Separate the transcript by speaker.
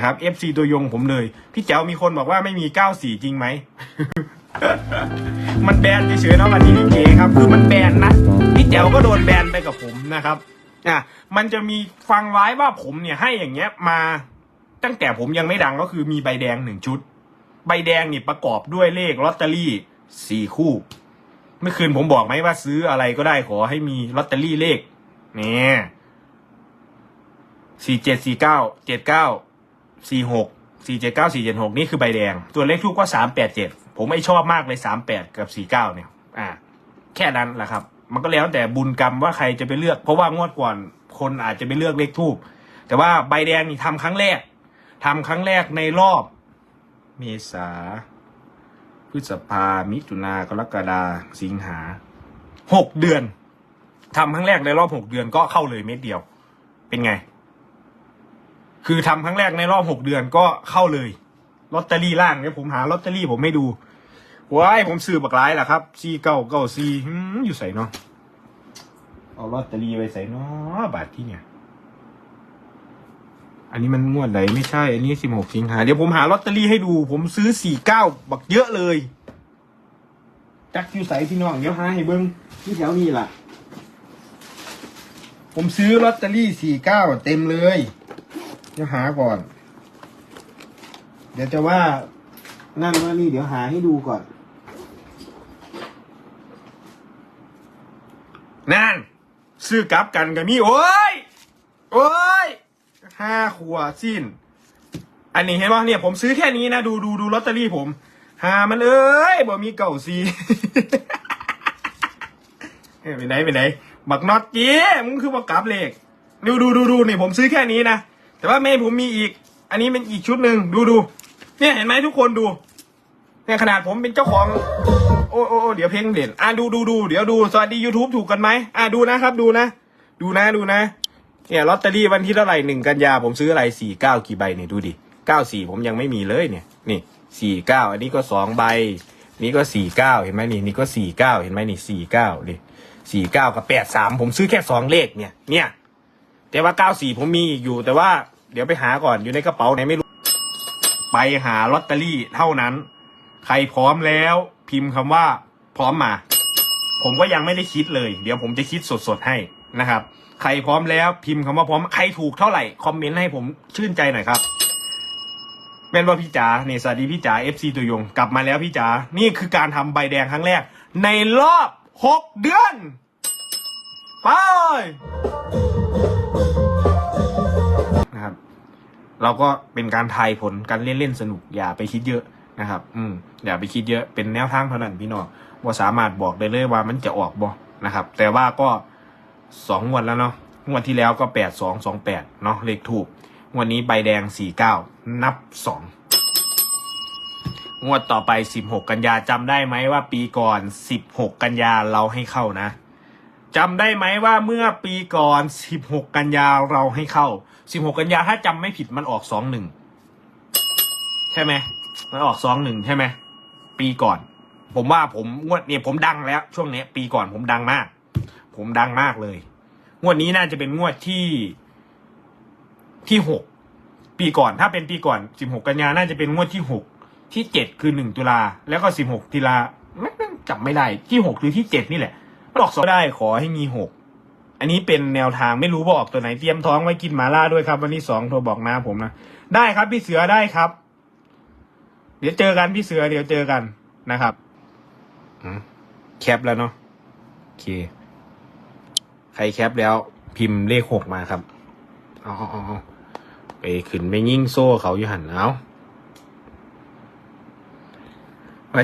Speaker 1: นะครับ FC ตัวยงผมเลย พี่แจ๋วมีคนบอกว่าไม่มี 94 จริงไหม มันแบนเฉยๆนะวันนี้พี่เก๋ครับ คือมันแบนนะ พี่แจ๋วก็โดนแบนไปกับผมนะครับอะมันจะมีฟังไว้ว่าผมเนี่ยให้อย่างเงี้ยมาตั้งแต่ผมยังไม่ดังก็คือมีใบแดงหนึ่งชุด ใบแดงนี่ประกอบด้วยเลขลอตเตอรี่สี่คู่ เมื่อคืนผมบอกไหมว่าซื้ออะไรก็ได้ขอให้มีลอตเตอรี่เลขเนี่ยสี่เจ็ดสี่เก้าเจ็ดเก้า สี่หกสี่เจ็ดเก้าสี่เจ็ดหกนี่คือใบแดง ตัวเลขทูกก็สามแปดเจ็ดผมไม่ชอบมากเลยสามแปดกับสี่เก้าเนี่ย อ่า แค่นั้นแหละครับ มันก็แล้วแต่บุญกรรมว่าใครจะไปเลือก เพราะว่างวดก่อนคนอาจจะไปเลือกเลขทูบแต่ว่าใบแดงนี่ทำครั้งแรกทำครั้งแรกในรอบเมษาพฤษภา มิถุนากรกฎาสิงหาหกเดือนทำครั้งแรกในรอบหกเดือนก็เข้าเลยเม็ดเดียว เป็นไง คือทำครั้งแรกในรอบหกเดือนก็เข้าเลยลอตเตอรี่ล่างเนี่ยผมหาลอตเตอรี่ผมไม่ดูว้ายผมซื้อบักร้ายแหละครับซีเก้าเก้าซีอยู่ใส่เนาะเอาลอตเตอรี่ไปใส่เนาะบาทที่เนี่ย อันนี้มันงวดไหนไม่ใช่ อันนี้สิบหกสิงหาเดี๋ยวผมหาลอตเตอรี่ให้ดู ผมซื้อสี่เก้าบักเยอะเลย จักอยู่ใส่พี่น้องเดี๋ยวหาให้เบิ้งที่แถวนี้ล่ะ ผมซื้อลอตเตอรี่สี่เก้าเต็มเลย เดี๋ยวหาก่อน เดี๋ยวจะว่านั่นว่านี่เดี๋ยวหาให้ดูก่อน นั่น ซื้อกลับกันกับมีโอ้ย โอ้ยห้าขวดสิ้น อันนี้เห็นป่ะเนี่ยผมซื้อแค่นี้นะ ดูดูดูลอตเตอรี่ผม หามันเอ้ยบ่มีเก่าซีเอ้ยไปไหนไปไหน บักน็อตเจ๊มึงคือบักกลับเลขดูดูดูดูนี่ผมซื้อแค่นี้นะ แต่ว่าแม่ผมมีอีก อันนี้เป็นอีกชุดหนึ่งดูดูเนี่ยเห็นไหมทุกคนดูเนี่ยขนาดผมเป็นเจ้าของ โอ้โอ้โอ้เดี๋ยวเพลงเด่นอะดูดูดูเดี๋ยวดูสวัสดี YouTube ถูกกันไหมอะดูนะครับ ดูนะ ดูนะดูนะเนี่ยลอตเตอรี่วันที่เท่าไหร่หนึ่งกันยาผมซื้ออะไรสี่เก้ากี่ใบเนี่ยดูดิเก้าสี่ผมยังไม่มีเลยเนี่ย นี่สี่เก้าอันนี้ก็สองใบ นี่ก็สี่เก้าเห็นไหมนี่นี่ก็สี่เก้าเห็นไหมนี่สี่เก้าดิสี่เก้ากับแปดสามผมซื้อแค่สองเลขเนี่ยเนี่ย แต่ว่าเก้าสี่ผมมีอีกอยู่ แต่ว่าเดี๋ยวไปหาก่อนอยู่ในกระเป๋าไหนไม่รู้ ไปหาลอตเตอรี่เท่านั้น ใครพร้อมแล้ว พิมพ์คำว่า พร้อมมา ผมก็ยังไม่ได้คิดเลย เดี๋ยวผมจะคิดสดๆให้นะครับ ใครพร้อมแล้วพิมพ์คำว่าพร้อมใครถูกเท่าไหร่คอมเมนต์ให้ผมชื่นใจหน่อยครับแม่นว่าพี่จ๋าเนี่ยสวัสดีพี่จ๋า FC ตัวยงกลับมาแล้วพี่จ๋านี่คือการทำใบแดงครั้งแรก ในรอบหกเดือน ไป เราก็เป็นการทายผลการเล่นเล่นๆสนุกอย่าไปคิดเยอะนะครับ อืมอย่าไปคิดเยอะเป็นแนวทางเท่านั้นพี่น้องว่าสามารถบอกได้เลยว่ามันจะออกบ่นะครับ แต่ว่าก็สองงวดแล้วเนาะงวดที่แล้วก็แปดสองสองแปดเนาะเลขถูกงวดนี้ใบแดงสี่เก้านับสองงวดต่อไปสิบหกกันยาจำได้ไหมว่าปีก่อนสิบหกกันยาเราให้เข้านะ จำได้ไหมว่าเมื่อปีก่อนสิบหกกันยาเราให้เข้าสิบหกกันยาถ้าจำไม่ผิดมันออกสองหนึ่งใช่ไหมมันออกสองหนึ่งใช่ไหมปีก่อน ผมว่าผมงวดเนี่ยผมดังแล้ว ช่วงนี้ปีก่อนผมดังมาก ผมดังมากเลย งวดนี้น่าจะเป็นงวดที่ที่หกปีก่อนถ้าเป็นปีก่อนสิบหกกันยาน่าจะเป็นงวดที่หกที่เจ็ดคือหนึ่งตุลาแล้วก็สิบหกตุลาไม่ไม่จำไม่ได้ที่หกหรือที่เจ็ดนี่แหละ มันอกสองได้ขอให้มีหกอันนี้เป็นแนวทางไม่รู้ว่าอกตัวไหนเตรียมท้องไว้กินหมาล่าด้วยครับ วันนี้สองโทรบอกนาผมนะได้ครับพี่เสือได้ครับ เดี๋ยวเจอกันพี่เสือเดี๋ยวเจอกันนะครับอืมแคปแล้วเนาะโอเค ใครแคปแล้ว พิมพ์เลขหกมาครับอาเอาเอาเอาไปขึ้นไปยิ่งโซ่เขาอยู่หันเอาไป